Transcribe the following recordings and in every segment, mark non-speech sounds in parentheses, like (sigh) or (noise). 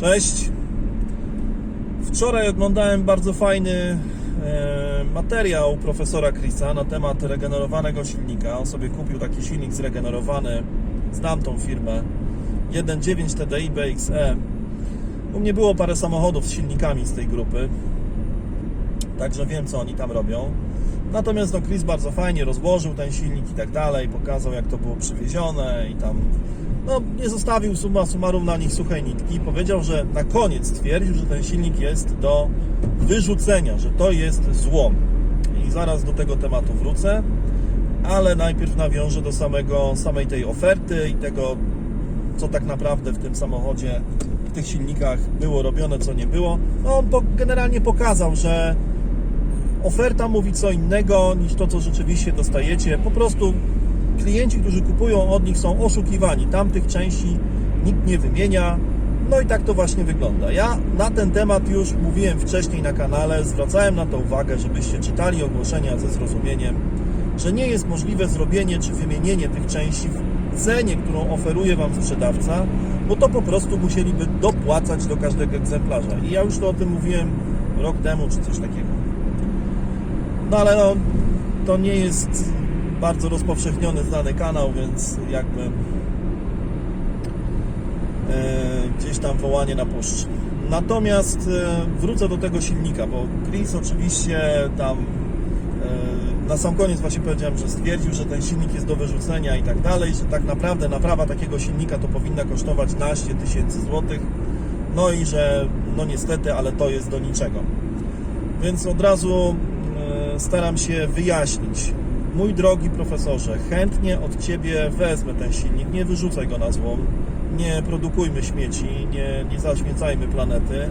Cześć. Wczoraj oglądałem bardzo fajny e, materiał profesora Chrisa na temat regenerowanego silnika. On sobie kupił taki silnik zregenerowany. Znam tą firmę. 1.9 TDI BXE. U mnie było parę samochodów z silnikami z tej grupy. Także wiem, co oni tam robią. Natomiast no, Chris bardzo fajnie rozłożył ten silnik i tak dalej, pokazał jak to było przywiezione i tam no, nie zostawił summa summarum na nich suchej nitki. Powiedział, że na koniec stwierdził, że ten silnik jest do wyrzucenia, że to jest złom. I zaraz do tego tematu wrócę, ale najpierw nawiążę do samego, samej tej oferty i tego, co tak naprawdę w tym samochodzie, w tych silnikach było robione, co nie było. No, on generalnie pokazał, że oferta mówi co innego niż to, co rzeczywiście dostajecie. Po prostu klienci, którzy kupują od nich są oszukiwani. Tamtych części nikt nie wymienia. No i tak to właśnie wygląda. Ja na ten temat już mówiłem wcześniej na kanale, zwracałem na to uwagę, żebyście czytali ogłoszenia ze zrozumieniem, że nie jest możliwe zrobienie czy wymienienie tych części w cenie, którą oferuje Wam sprzedawca, bo to po prostu musieliby dopłacać do każdego egzemplarza. I ja już to o tym mówiłem rok temu, czy coś takiego. No ale no, to nie jest bardzo rozpowszechniony, znany kanał, więc jakby e, gdzieś tam wołanie na puszczy. Natomiast e, wrócę do tego silnika, bo Chris oczywiście tam e, na sam koniec właśnie powiedziałem, że stwierdził, że ten silnik jest do wyrzucenia i tak dalej, że tak naprawdę naprawa takiego silnika to powinna kosztować naście tysięcy złotych. No i że no niestety, ale to jest do niczego. Więc od razu staram się wyjaśnić. Mój drogi profesorze, chętnie od Ciebie wezmę ten silnik, nie wyrzucaj go na złom, nie produkujmy śmieci, nie, nie zaśmiecajmy planety.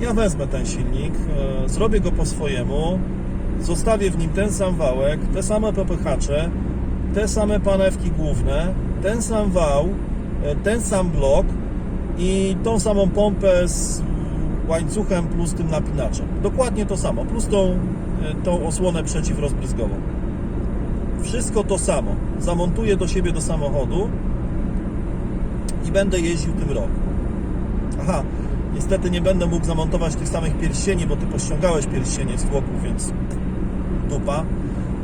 Ja wezmę ten silnik, e, zrobię go po swojemu, zostawię w nim ten sam wałek, te same popychacze, te same panewki główne, ten sam wał, e, ten sam blok i tą samą pompę z łańcuchem plus tym napinaczem. Dokładnie to samo, plus tą, e, tą osłonę przeciwrozbryzgową. Wszystko to samo. Zamontuję do siebie do samochodu i będę jeździł tym rok. Aha, niestety nie będę mógł zamontować tych samych pierścieni, bo ty pościągałeś pierścienie z tłoków, więc dupa.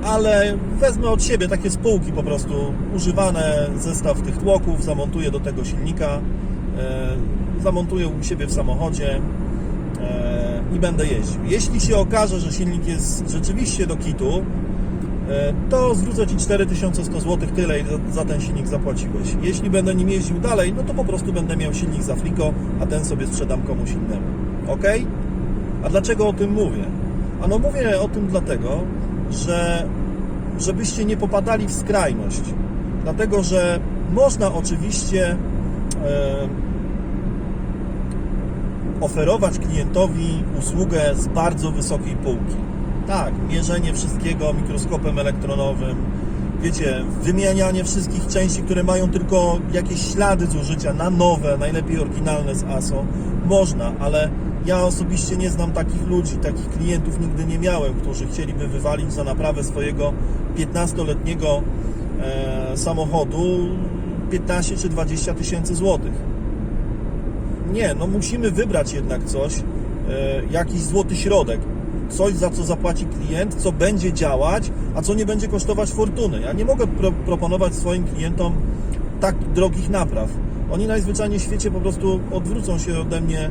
Ale wezmę od siebie takie spółki po prostu, używane zestaw tych tłoków, zamontuję do tego silnika, e, zamontuję u siebie w samochodzie e, i będę jeździł. Jeśli się okaże, że silnik jest rzeczywiście do kitu, e, to zwrócę Ci 4100 zł, tyle za ten silnik zapłaciłeś. Jeśli będę nim jeździł dalej, no to po prostu będę miał silnik za fliko, a ten sobie sprzedam komuś innemu. Ok? A dlaczego o tym mówię? Ano mówię o tym dlatego, że żebyście nie popadali w skrajność. Dlatego, że można oczywiście e, oferować klientowi usługę z bardzo wysokiej półki. Tak, mierzenie wszystkiego mikroskopem elektronowym, wiecie, wymienianie wszystkich części, które mają tylko jakieś ślady zużycia na nowe, najlepiej oryginalne z ASO. Można, ale ja osobiście nie znam takich ludzi, takich klientów nigdy nie miałem, którzy chcieliby wywalić za naprawę swojego 15-letniego e, samochodu 15 czy 20 tysięcy złotych. Nie, no musimy wybrać jednak coś, e, jakiś złoty środek. Coś, za co zapłaci klient, co będzie działać, a co nie będzie kosztować fortuny. Ja nie mogę pro proponować swoim klientom tak drogich napraw. Oni najzwyczajniej w świecie po prostu odwrócą się ode mnie e,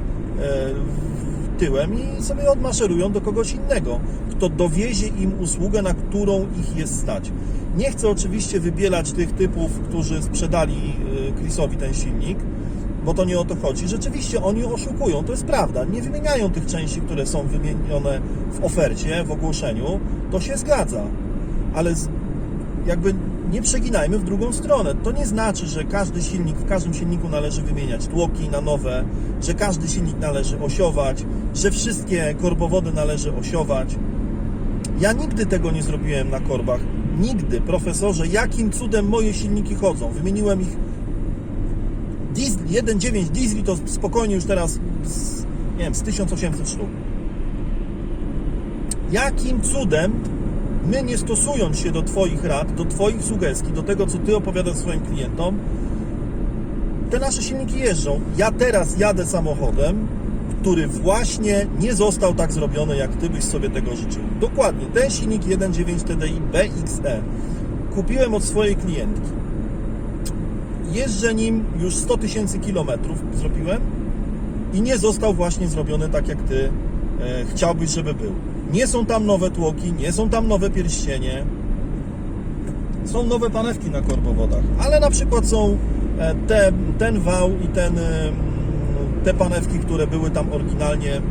tyłem i sobie odmaszerują do kogoś innego, kto dowiezie im usługę, na którą ich jest stać. Nie chcę oczywiście wybielać tych typów, którzy sprzedali e, Chrisowi ten silnik, bo to nie o to chodzi. Rzeczywiście oni oszukują, to jest prawda. Nie wymieniają tych części, które są wymienione w ofercie, w ogłoszeniu. To się zgadza. Ale jakby nie przeginajmy w drugą stronę. To nie znaczy, że każdy silnik, w każdym silniku należy wymieniać tłoki na nowe, że każdy silnik należy osiować, że wszystkie korbowody należy osiować. Ja nigdy tego nie zrobiłem na korbach. Nigdy. Profesorze, jakim cudem moje silniki chodzą? Wymieniłem ich 1.9 diesli to spokojnie już teraz z, nie wiem, z 1800 sztuk. Jakim cudem my nie stosując się do Twoich rad, do Twoich sugestii, do tego, co Ty opowiadasz swoim klientom, te nasze silniki jeżdżą. Ja teraz jadę samochodem, który właśnie nie został tak zrobiony, jak Ty byś sobie tego życzył. Dokładnie, ten silnik 1.9 TDI BXE kupiłem od swojej klientki. Jeżdżę nim już 100 tysięcy kilometrów zrobiłem i nie został właśnie zrobiony tak, jak Ty e, chciałbyś, żeby był. Nie są tam nowe tłoki, nie są tam nowe pierścienie, są nowe panewki na korbowodach, ale na przykład są e, te, ten wał i ten, te panewki, które były tam oryginalnie e,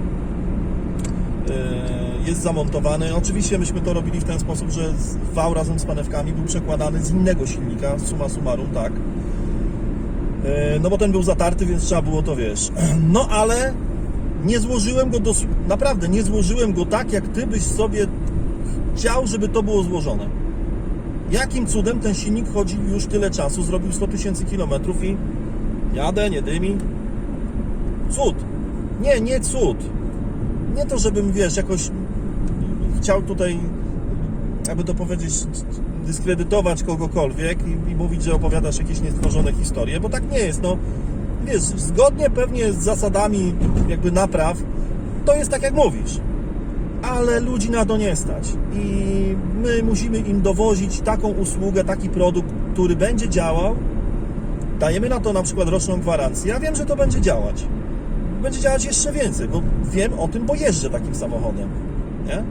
jest zamontowany. Oczywiście myśmy to robili w ten sposób, że wał razem z panewkami był przekładany z innego silnika, summa summarum, tak. E, No bo ten był zatarty, więc trzeba było to, wiesz. (clears throat) No ale nie złożyłem go do... Naprawdę, nie złożyłem go tak, jak Ty byś sobie chciał, żeby to było złożone. Jakim cudem ten silnik chodzi już tyle czasu, zrobił 100 tysięcy kilometrów i jadę, nie dymi. Cud. Nie, nie cud. Nie to, żebym, wiesz, jakoś chciał tutaj, jakby to powiedzieć, dyskredytować kogokolwiek i, i mówić, że opowiadasz jakieś niestworzone historie, bo tak nie jest. No, wiesz, zgodnie pewnie z zasadami jakby napraw, to jest tak, jak mówisz ale ludzi na to nie stać. I my musimy im dowozić taką usługę, taki produkt, który będzie działał. Dajemy na to na przykład roczną gwarancję. Ja wiem, że to będzie działać. Będzie działać jeszcze więcej, bo wiem o tym, bo jeżdżę takim samochodem. Nie?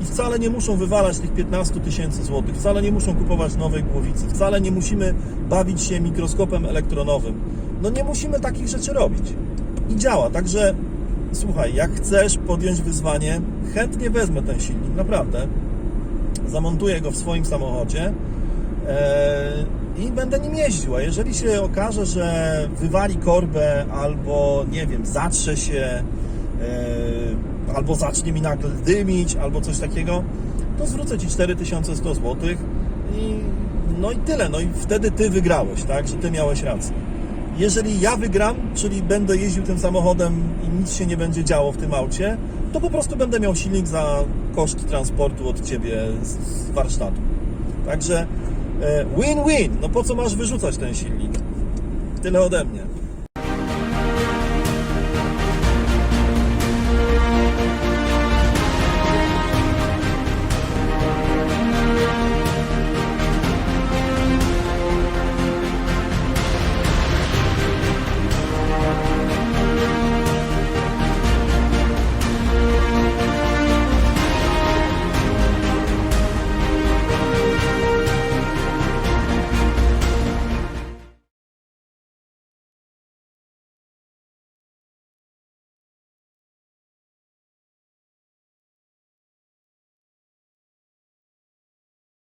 I wcale nie muszą wywalać tych 15 tysięcy złotych, wcale nie muszą kupować nowej głowicy, wcale nie musimy bawić się mikroskopem elektronowym. No nie musimy takich rzeczy robić. I działa, także słuchaj, jak chcesz podjąć wyzwanie, chętnie wezmę ten silnik, naprawdę. Zamontuję go w swoim samochodzie eee, i będę nim jeździł. A jeżeli się okaże, że wywali korbę albo, nie wiem, zatrze się, eee, albo zacznie mi nagle dymić, albo coś takiego, to zwrócę Ci 4100 zł i no i tyle. No i wtedy Ty wygrałeś, tak, że Ty miałeś rację. Jeżeli ja wygram, czyli będę jeździł tym samochodem i nic się nie będzie działo w tym aucie, to po prostu będę miał silnik za koszt transportu od Ciebie z, warsztatu. Także e, win-win. No po co masz wyrzucać ten silnik? Tyle ode mnie.